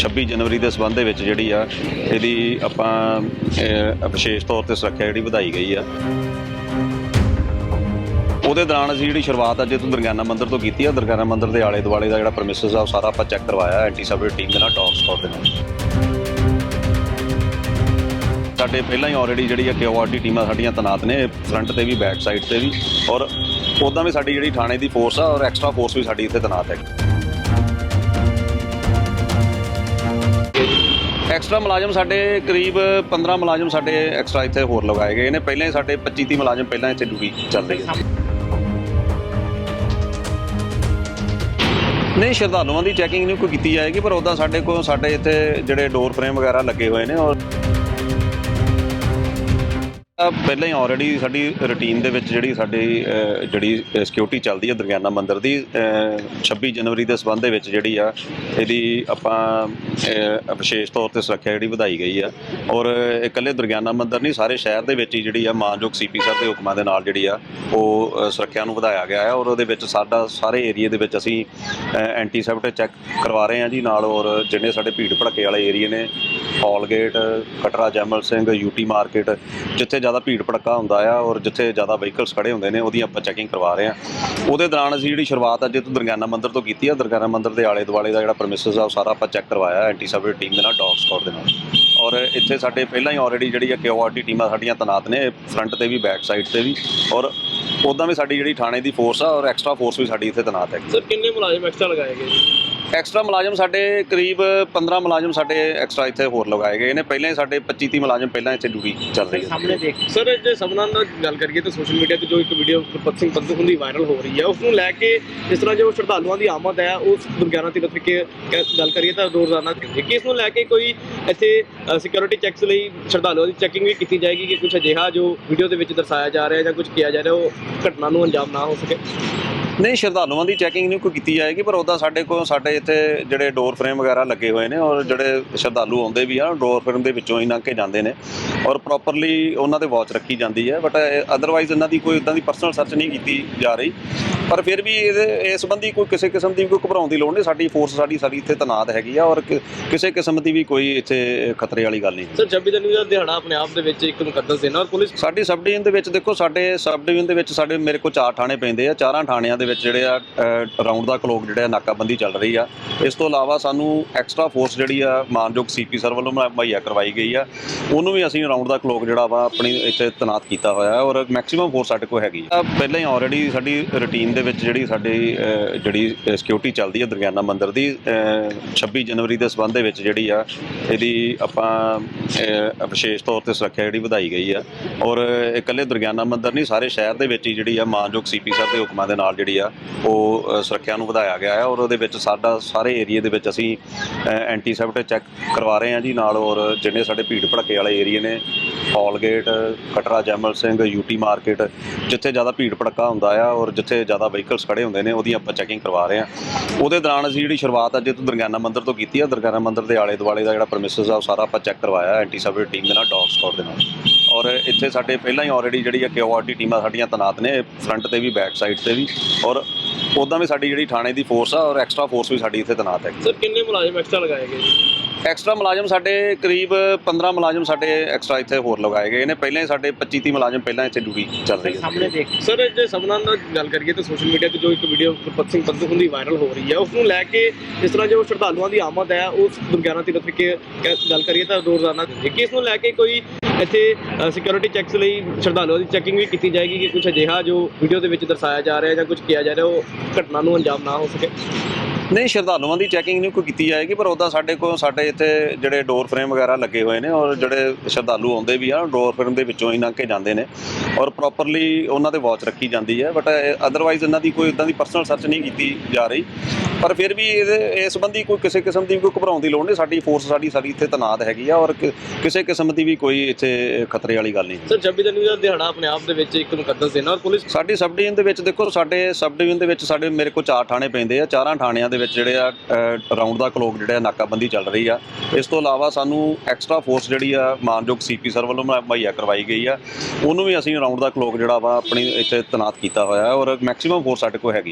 26 ਜਨਵਰੀ ਦੇ ਸਬੰਧ ਦੇ ਵਿੱਚ ਜਿਹੜੀ ਆ, ਇਹਦੀ ਆਪਾਂ ਵਿਸ਼ੇਸ਼ ਤੌਰ ਤੇ ਸੁਰੱਖਿਆ ਜਿਹੜੀ ਵਧਾਈ ਗਈ ਆ। ਉਹਦੇ ਦੌਰਾਨ ਅਸੀਂ ਜਿਹੜੀ ਸ਼ੁਰੂਆਤ ਅੱਜ ਤੋਂ ਦਰਗਾਨਾ ਮੰਦਿਰ ਤੋਂ ਕੀਤੀ ਆ। ਦਰਗਾਨਾ ਮੰਦਿਰ ਦੇ ਆਲੇ ਦੁਆਲੇ ਦਾ ਜਿਹੜਾ ਪ੍ਰੈਮਿਸਿਸ ਆ, ਉਹ ਸਾਰਾ ਆਪਾਂ ਚੈੱਕ ਕਰਵਾਇਆ। ਐਂਟੀ ਸਬਰ ਟੀਮ ਦੇ ਨਾਲ ਡੌਗ ਸਕਾਡ ਦੇ ਨਾਲ। ਸਾਡੇ ਪਹਿਲਾਂ ਹੀ ਆਲਰੇਡੀ ਜਿਹੜੀ ਆ ਕਿਊਆਰਟੀ ਟੀਮਾਂ ਸਾਡੀਆਂ ਤੈਨਾਤ ਨੇ ਫਰੰਟ ਤੇ ਵੀ ਬੈਕ ਸਾਈਡ ਤੇ ਵੀ। ਔਰ ਉਦਾਂ ਵੀ ਸਾਡੀ ਜਿਹੜੀ ਥਾਣੇ ਦੀ ਫੋਰਸ ਆ, ਔਰ ਐਕਸਟਰਾ ਫੋਰਸ ਵੀ ਸਾਡੀ ਇੱਥੇ ਤੈਨਾਤ ਹੈ ਐਕਸਟਰਾ ਮੁਲਾਜ਼ਮ ਸਾਡੇ ਕਰੀਬ 15 ਮੁਲਾਜ਼ਮ ਸਾਡੇ ਐਕਸਟਰਾ ਇੱਥੇ ਹੋਰ ਲਗਾਏ ਗਏ ਨੇ। ਪਹਿਲਾਂ ਹੀ ਸਾਡੇ 25 30 ਮੁਲਾਜ਼ਮ ਪਹਿਲਾਂ ਇੱਥੇ ਡਿਊਟੀ ਚੱਲਦੇ ਰਹੀ ਨਹੀਂ, ਸ਼ਰਧਾਲੂਆਂ ਦੀ ਚੈਕਿੰਗ ਨਹੀਂ ਕੋਈ ਕੀਤੀ ਜਾਏਗੀ, ਪਰ ਉਦਾਂ ਸਾਡੇ ਕੋਲ ਸਾਡੇ ਇੱਥੇ ਜਿਹੜੇ ਡੋਰ ਫਰੇਮ ਵਗੈਰਾ ਲੱਗੇ ਹੋਏ ਨੇ ਔਰ ਪਹਿਲਾਂ ਹੀ ਆਲਰੇਡੀ ਸਾਡੀ ਰੁਟੀਨ ਦੇ ਵਿੱਚ ਜਿਹੜੀ ਸਾਡੀ ਅਹ, ਜਿਹੜੀ ਸਿਕਿਉਰਿਟੀ ਚੱਲਦੀ ਹੈ ਦਰਗਿਆਨਾ ਮੰਦਿਰ ਦੀ ਅਹ, 26 ਜਨਵਰੀ ਦੇ ਸਬੰਧ ਦੇ ਵਿੱਚ ਜਿਹੜੀ ਆ ਇਹਦੀ ਆਪਾਂ ਅਹ, ਵਿਸ਼ੇਸ਼ ਤੌਰ ਤੇ ਸੁਰੱਖਿਆ ਜਿਹੜੀ ਵਧਾਈ ਗਈ ਆ। ਔਰ ਇਕੱਲੇ ਦਰਗਿਆਨਾ ਮੰਦਿਰ ਨਹੀਂ ਸਾਰੇ ਸ਼ਹਿਰ ਦੇ ਵਿੱਚ ਹੀ ਜਿਹੜੀ ਆ ਮਾਨਯੋਗ ਸੀਪੀ ਸਾਹਿਬ ਦੇ ਹੁਕਮਾਂ ਦੇ ਨਾਲ ਜਿਹੜੀ ਆ ਉਹ ਅਹ, ਸੁਰੱਖਿਆ ਨੂੰ ਵਧਾਇਆ ਗਿਆ ਹੈ ਔਰ ਉਹਦੇ ਵਿੱਚ ਸਾਡਾ ਸਾਰੇ ਏਰੀਆ ਦੇ ਵਿੱਚ ਅਸੀਂ ਐਂਟੀਸੈਪਟ ਚੈੱਕ ਕਰਵਾ ਰਹੇ ਹਾਂ ਜੀ ਨਾਲ। ਔਰ ਜਿਹੜੇ ਸਾਡੇ ਭੀੜ ਭੜੱਕੇ ਵਾਲੇ ਏਰੀਆ ਨੇ Hall Gate Katra Jaimal Singh UT market ਜਿੱਥੇ ਜ਼ਿਆਦਾ ਜ਼ਿਆਦਾ ਭੀੜ ਭੜੱਕਾ ਹੁੰਦਾ ਆ ਔਰ ਜਿੱਥੇ ਜ਼ਿਆਦਾ ਵਹੀਕਲਸ ਖੜੇ ਹੁੰਦੇ ਨੇ ਉਹਦੀ ਆਪਾਂ ਚੈਕਿੰਗ ਕਰਵਾ ਰਹੇ ਹਾਂ ਉਹਦੇ ਦੌਰਾਨ ਅਸੀਂ ਜਿਹੜੀ ਸ਼ੁਰੂਆਤ ਅੱਜ ਤੋਂ ਦਰਗਾਨਾ ਮੰਦਿਰ ਤੋਂ ਕੀਤੀ ਆ। ਦਰਗਿਆਨਾ ਮੰਦਿਰ ਦੇ ਆਲੇ ਦੁਆਲੇ ਦਾ ਜਿਹੜਾ ਪ੍ਰੈਮਿਸਿਸ ਆ ਉਹ ਸਾਰਾ ਆਪਾਂ ਚੈੱਕ ਕਰਵਾਇਆ। ਐਂਟੀ ਸਬਰ ਟੀਮ ਦੇ ਨਾਲ ਡੌਗ ਸਕਾਡ ਦੇ ਨਾਲ। ਔਰ ਇੱਥੇ ਸਾਡੇ ਪਹਿਲਾਂ ਹੀ ਆਲਰੇਡੀ ਜਿਹੜੀ ਆ ਕਿਊਆਰਟੀ ਟੀਮਾਂ ਸਾਡੀਆਂ ਤੈਨਾਤ ਨੇ ਫਰੰਟ ਤੇ ਵੀ ਬੈਕ ਸਾਈਡ ਤੇ ਵੀ। ਔਰ ਉਦਾਂ ਵੀ ਸਾਡੀ ਜਿਹੜੀ ਥਾਣੇ ਦੀ ਫੋਰਸ ਆ ਔਰ ਐਕਸਟਰਾ ਫੋਰਸ ਵੀ ਸਾਡੀ ਇੱਥੇ ਤੈਨਾਤ ਹੈ ਸਰ ਕਿੰਨੇ ਮੁਲਾਜ਼ਮ ਐਕਸਟਰਾ ਲਗਾਏ ਗਏ ਐਕਸਟਰਾ ਮੁਲਾਜ਼ਮ ਸਾਡੇ ਕਰੀਬ 15 ਮੁਲਾਜ਼ਮ ਸਾਡੇ ਐਕਸਟਰਾ ਇੱਥੇ ਹੋਰ ਲਗਾਏ ਗਏ ਨੇ। ਪਹਿਲਾਂ ਹੀ ਸਾਡੇ 25 30 ਮੁਲਾਜ਼ਮ ਪਹਿਲਾਂ ਇੱਥੇ ਡਿਊਟੀ ਚੱਲ ਰਹੀ ਹੈ। ਸਾਹਮਣੇ ਦੇਖ। ਸਰ ਜੇ ਸਭਨਾਂ ਨਾਲ ਗੱਲ ਕਰੀਏ ਤਾਂ ਸੋਸ਼ਲ ਮੀਡੀਆ ਤੇ ਜੋ ਇੱਕ ਵੀਡੀਓ ਗੁਰਪਤ ਸਿੰਘ ਪੰਧੂ ਹੁੰਦੀ ਵਾਇਰਲ ਹੋ ਰਹੀ ਹੈ ਉਸ ਨੂੰ ਲੈ ਕੇ ਜਿਸ ਤਰ੍ਹਾਂ ਜੋ ਸ਼ਰਧਾਲੂਆਂ ਦੀ ਆਮਦ ਹੈ, ਉਸ ਦੁਰਗਿਆਨਾ ਤੀਰਥ ਵਿਖੇ ਗੱਲ ਕਰੀਏ ਤਾਂ ਰੋਜ਼ਾਨਾ ਕਿ ਇਸ ਨੂੰ ਲੈ ਕੇ ਕੋਈ ਇੱਥੇ ਸਿਕਿਉਰਿਟੀ ਚੈੱਕਸ ਲਈ ਸ਼ਰਧਾਲੂਆਂ ਦੀ ਚੈਕਿੰਗ ਵੀ ਕੀਤੀ ਜਾਏਗੀ ਕਿ ਕੁਝ ਅਜਿਹਾ ਜੋ ਵੀਡੀਓ ਦੇ ਵਿੱਚ ਦਰਸਾਇਆ ਜਾ ਰਿਹਾ ਜਾਂ ਕੁਝ ਕੀਤਾ ਜਾ ਰਿਹਾ, ਉਹ ਘਟਨਾ ਨੂੰ ਅੰਜਾਮ ਨਾ ਹੋ ਸਕੇ? ਨਹੀਂ ਸ਼ਰਧਾਲੂਆਂ ਦੀ ਚੈਕਿੰਗ ਨਹੀਂ ਕੋਈ ਕੀਤੀ ਜਾਏਗੀ ਪਰ ਉਦਾਂ ਸਾਡੇ ਕੋਲ ਸਾਡੇ ਇੱਥੇ ਜਿਹੜੇ ਡੋਰ ਫਰੇਮ ਵਗੈਰਾ ਲੱਗੇ ਹੋਏ ਨੇ ਔਰ ਜਿਹੜੇ ਸ਼ਰਧਾਲੂ ਆਉਂਦੇ ਵੀ ਆ ਡੋਰ ਫਰੇਮ ਦੇ ਵਿੱਚੋਂ ਹੀ ਲੰਘ ਕੇ ਜਾਂਦੇ ਨੇ ਔਰ ਪ੍ਰੋਪਰਲੀ ਉਹਨਾਂ ਤੇ ਵਾਚ ਰੱਖੀ ਜਾਂਦੀ ਹੈ ਬਟ ਅਦਰਵਾਈਜ਼ ਇਹਨਾਂ ਦੀ ਕੋਈ ਇਦਾਂ ਦੀ ਪਰਸਨਲ ਸਰਚ ਨਹੀਂ ਕੀਤੀ ਜਾ ਰਹੀ। ਪਰ ਫਿਰ ਵੀ ਇਸ ਸੰਬੰਧੀ ਕੋਈ ਕਿਸੇ ਕਿਸਮ ਦੀ ਕੋਈ ਘਬਰਾਉਣ ਦੀ ਲੋੜ ਨਹੀਂ ਸਾਡੀ ਫੋਰਸ ਸਾਡੀ ਸਾਡੀ ਇੱਥੇ ਤੈਨਾਤ ਹੈਗੀ ਆ ਔਰ ਕਿਸੇ ਕਿਸਮ ਦੀ ਵੀ ਕੋਈ ਇੱਥੇ ਖਤਰੇ ਵਾਲੀ ਗੱਲ ਨਹੀਂ ਸਰ 26 ਜਨਵਰੀ ਦਾ ਦਿਹਾੜਾ ਆਪਣੇ ਆਪ ਦੇ ਵਿੱਚ ਇੱਕ ਮੁਕੱਦਸ ਦਿਨ ਔਰ ਪੁਲਿਸ ਸਾਡੀ ਸਬ ਡਿਵੀਜ਼ਨ ਦੇ ਵਿੱਚ ਦੇਖੋ ਸਾਡੇ ਸਬ ਡਿਵੀਜ਼ਨ ਦੇ ਵਿੱਚ ਸਾਡੇ ਮੇਰੇ ਕੋਲ ਚਾਰ ਥਾਣੇ ਪੈਂਦੇ ਆ ਚਾਰਾਂ ਥਾਣਿਆਂ ਦੇ ਵਿੱਚ ਜਿਹੜੇ ਆ ਰਾਉਂਡ ਦਾ ਕਲੋਕ ਜਿਹੜਾ ਨਾਕਾਬੰਦੀ ਚੱਲ ਰਹੀ ਆ। ਇਸ ਤੋਂ ਇਲਾਵਾ ਸਾਨੂੰ ਐਕਸਟਰਾ ਫੋਰਸ ਜਿਹੜੀ ਆ ਮਾਨਯੋਗ ਸੀਪੀ ਸਰ ਵੱਲੋਂ ਮੁਹੱਈਆ- ਕਰਵਾਈ ਗਈ ਆ। ਉਹਨੂੰ ਵੀ ਅਸੀਂ ਰਾਉਂਡ ਦਾ ਕਲੋਕ ਜਿਹੜਾ ਵਾ ਆਪਣੀ ਇੱਥੇ ਤੈਨਾਤ ਕੀਤਾ ਹੋਇਆ ਹੈ ਔਰ ਮੈਕਸਿਮਮ ਫੋਰਸ ਸਾਡੇ ਕੋਲ ਹੈਗੀ ਆ। ਪਹਿਲਾਂ ਹੀ ਆਲਰੇਡੀ ਸਾਡੀ ਰੁਟੀਨ ਦੇ ਵਿੱਚ ਜਿਹੜੀ ਸਾਡੀ ਜਿਹੜੀ ਸਿਕਿਉਰਿਟੀ ਚੱਲਦੀ ਹੈ ਦਰਗਿਆਨਾ ਮੰਦਿਰ ਦੀ ਅਹ, 26 ਜਨਵਰੀ ਦੇ ਸਬੰਧ ਦੇ ਵਿੱਚ ਜਿਹੜੀ ਆ ਇਹਦੀ ਆਪਾਂ ਵਿਸ਼ੇਸ਼ ਤੌਰ ਤੇ ਸੁਰੱਖਿਆ ਜਿਹੜੀ ਵਧਾਈ ਗਈ ਆ। ਔਰ ਇਕੱਲੇ ਦਰਗਿਆਨਾ ਮੰਦਿਰ ਨਹੀਂ ਸਾਰੇ ਸ਼ਹਿਰ ਦੇ ਵਿੱਚ ਹੀ ਜਿਹੜੀ ਆ ਮਾਨਯੋਗ ਸੀਪੀ ਸਰ ਦੇ ਹੁਕਮਾਂ ਦੇ ਨਾਲ ਜਿਹੜੀ ਆ, ਉਹ ਸੁਰੱਖਿਆ ਨੂੰ ਵਧਾਇਆ ਗਿਆ ਹੈ ਔਰ ਉਹਦੇ ਵਿੱਚ ਸਾਡਾ ਸਾਰੇ ਏਰੀਆ ਦੇ ਵਿੱਚ ਅਸੀਂ ਐਂਟੀ ਚੈੱਕ ਕਰਵਾ ਰਹੇ ਹਾਂ ਜੀ ਨਾਲ ਔਰ ਜਿਹੜੇ ਸਾਡੇ ਭੀੜ ਭੜੱਕੇ ਵਾਲੇ ਏਰੀਆ ਨੇ Hall Gate Katra Jaimal Singh, UT market, ਜਿੱਥੇ ਜ਼ਿਆਦਾ ਭੀੜ ਭੜੱਕਾ ਹੁੰਦਾ ਆ ਔਰ ਜਿੱਥੇ ਜ਼ਿਆਦਾ ਵਹੀਕਲਸ ਖੜੇ ਹੁੰਦੇ ਨੇ, ਉਹਦੀ ਆਪਾਂ ਚੈਕਿੰਗ ਕਰਵਾ ਰਹੇ ਹਾਂ। ਉਹਦੇ ਦੌਰਾਨ ਅਸੀਂ ਜਿਹੜੀ ਸ਼ੁਰੂਆਤ ਅੱਜ ਤੋਂ ਦਰਗਾਨਾ ਮੰਦਿਰ ਤੋਂ ਕੀਤੀ ਆ ਦਰਗਾਨਾ ਮੰਦਿਰ ਦੇ ਆਲੇ ਦੁਆਲੇ ਦਾ ਜਿਹੜਾ ਪ੍ਰੈਮਿਸਿਸ ਆ, ਉਹ ਸਾਰਾ ਆਪਾਂ ਚੈੱਕ ਕਰਵਾਇਆ ਐਂਟੀਸੈਪਟ ਟੀਮ ਦੇ ਨਾਲ ਡੌਗ ਸਕਾਡ ਦੇ ਨਾਲ। ਔਰ ਇੱਥੇ ਸਾਡੇ ਪਹਿਲਾਂ ਹੀ ਆਲਰੇਡੀ ਜਿਹੜੀ ਆ ਕਿਊਆਰਟੀ ਟੀਮਾਂ ਸਾਡੀਆਂ ਤੈਨਾਤ ਨੇ ਫਰੰਟ ਤੇ ਵੀ ਬੈਕ ਸਾਈਡ ਤੇ ਵੀ। ਔਰ ਉਦਾਂ ਵੀ ਸਾਡੀ ਜਿਹੜੀ ਥਾਣੇ ਦੀ ਫੋਰਸ ਆ ਔਰ ਐਕਸਟਰਾ ਫੋਰਸ ਵੀ ਸਾਡੀ ਇੱਥੇ ਤੈਨਾਤ ਹੈ ਸਰ ਕਿੰਨੇ ਮੁਲਾਜ਼ਮ ਐਕਸਟਰਾ ਲਗਾਏ ਗਏ ਐਕਸਟਰਾ ਮੁਲਾਜ਼ਮ ਸਾਡੇ ਕਰੀਬ 15 ਮੁਲਾਜ਼ਮ ਸਾਡੇ ਐਕਸਟਰਾ ਇੱਥੇ ਹੋਰ ਲਗਾਏ ਗਏ ਨੇ। ਪਹਿਲਾਂ ਹੀ ਸਾਡੇ 25 30 ਮੁਲਾਜ਼ਮ ਪਹਿਲਾਂ ਇੱਥੇ ਡਿਊਟੀ ਚੱਲ ਰਹੀ ਹੈ। ਸਾਹਮਣੇ ਦੇਖ ਸਰ ਜੇ ਸਭਨਾਂ ਨਾਲ ਗੱਲ ਕਰੀਏ ਤਾਂ ਸੋਸ਼ਲ ਮੀਡੀਆ ਤੇ ਜੋ ਇੱਕ ਵੀਡੀਓ ਗੁਰਪਤ ਸਿੰਘ ਪੰਧੂ ਹੁੰਦੀ ਵਾਇਰਲ ਹੋ ਰਹੀ ਹੈ ਉਸ ਨੂੰ ਲੈ ਕੇ ਇਸ ਤਰ੍ਹਾਂ ਜੋ ਸ਼ਰਧਾਲੂਆਂ ਦੀ ਆਮਦ ਹੈ ਉਸ ਦੁਰਗਿਆਨਾ ਤੀਰਥ ਵਿਖੇ ਕ- ਗੱਲ ਕਰੀਏ ਤਾਂ ਰੋਜ਼ਾਨਾ ਕਿ ਇਸ ਨੂੰ ਲੈ ਕੇ ਕੋਈ ਇੱਥੇ ਸਿਕਿਉਰਿਟੀ ਚੈੱਕਸ ਲਈ ਸ਼ਰਧਾਲੂਆਂ ਦੀ ਚੈਕਿੰਗ ਵੀ ਕੀਤੀ ਜਾਏਗੀ ਕਿ ਕੁਝ ਅਜਿਹਾ ਜੋ ਵੀਡੀਓ ਦੇ ਵਿੱਚ ਦਰਸਾਇਆ ਜਾ ਰਿਹਾ ਜਾਂ ਕੁਝ ਕੀਤਾ ਜਾ ਰਿਹਾ, ਉਹ ਘਟਨਾ ਨੂੰ ਅੰਜਾਮ ਨਾ ਹੋ ਸਕੇ। ਨਹੀਂ, ਸ਼ਰਧਾਲੂਆਂ ਦੀ ਚੈਕਿੰਗ ਨਹੀਂ ਕੋਈ ਕੀਤੀ ਜਾਏਗੀ, ਪਰ ਉਦਾਂ ਸਾਡੇ ਕੋਲ, ਸਾਡੇ ਇੱਥੇ ਜਿਹੜੇ ਡੋਰ ਫਰੇਮ ਵਗੈਰਾ ਲੱਗੇ ਹੋਏ ਨੇ ਔਰ ਜਿਹੜੇ ਸ਼ਰਧਾਲੂ ਆਉਂਦੇ ਵੀ ਆ ਡੋਰ ਫਰੇਮ ਦੇ ਵਿੱਚੋਂ ਹੀ ਲੰਘ ਕੇ ਜਾਂਦੇ ਨੇ ਔਰ ਪ੍ਰੋਪਰਲੀ ਉਹਨਾਂ ਦੇ ਵਾਚ ਰੱਖੀ ਜਾਂਦੀ ਹੈ ਬਟ ਅਦਰਵਾਈਜ਼ ਇਹਨਾਂ ਦੀ ਕੋਈ ਇਦਾਂ ਦੀ ਪਰਸਨਲ ਸਰਚ ਨਹੀਂ ਕੀਤੀ ਜਾ ਰਹੀ। ਪਰ ਫਿਰ ਵੀ ਇਹਦੇ ਇਸ ਸੰਬੰਧੀ ਕੋਈ ਕਿਸੇ ਕਿਸਮ ਦੀ ਕੋਈ ਘਬਰਾਉਣ ਦੀ ਲੋੜ ਨਹੀਂ ਸਾਡੀ ਫੋਰਸ ਸਾਡੀ ਸਾਡੀ ਇੱਥੇ ਤੈਨਾਤ ਹੈਗੀ ਆ ਔਰ ਕਿਸੇ ਕਿਸਮ ਦੀ ਵੀ ਕੋਈ ਇੱਥੇ ਖਤਰੇ ਵਾਲੀ ਗੱਲ ਨਹੀਂ ਸਰ 26 ਜਨਵਰੀ ਦਾ ਦਿਹਾੜਾ ਆਪਣੇ ਆਪ ਦੇ ਵਿੱਚ ਇੱਕ ਮੁਕੱਦਸ ਹੈ ਔਰ ਪੁਲਿਸ ਸਾਡੀ ਸਬ ਡਿਵੀਜ਼ਨ ਦੇ ਵਿੱਚ ਦੇਖੋ ਸਾਡੇ ਸਬ ਡਿਵੀਜ਼ਨ ਦੇ ਵਿੱਚ ਸਾਡੇ ਮੇਰੇ ਕੋਲ ਚਾਰ ਥਾਣੇ ਪੈਂਦੇ ਆ ਚਾਰਾਂ ਥਾਣਿਆਂ ਦੇ ਵਿੱਚ ਜਿਹੜੇ ਆ ਰਾਉਂਡ ਦਾ ਕਲੋਕ ਜਿਹੜੇ ਆ ਨਾਕਾਬੰਦੀ ਚੱਲ ਰਹੀ ਆ। ਇਸ ਤੋਂ ਇਲਾਵਾ ਸਾਨੂੰ ਐਕਸਟਰਾ ਫੋਰਸ ਜਿਹੜੀ ਆ ਮਾਨਯੋਗ ਸੀਪੀ ਸਰ ਵੱਲੋਂ ਮੁਹੱਈਆ ਕਰਵਾਈ ਗਈ ਆ। ਉਹਨੂੰ ਵੀ ਅਸੀਂ ਰਾਉਂਡ ਦਾ ਕਲੋਕ ਜਿਹੜਾ ਵਾ ਆਪਣੀ ਇੱਥੇ ਤੈਨਾਤ ਕੀਤਾ ਹੋਇਆ ਔਰ ਮੈਕਸਿਮਮ ਫੋਰਸ ਸਾਡੇ ਕੋਲ ਹੈਗੀ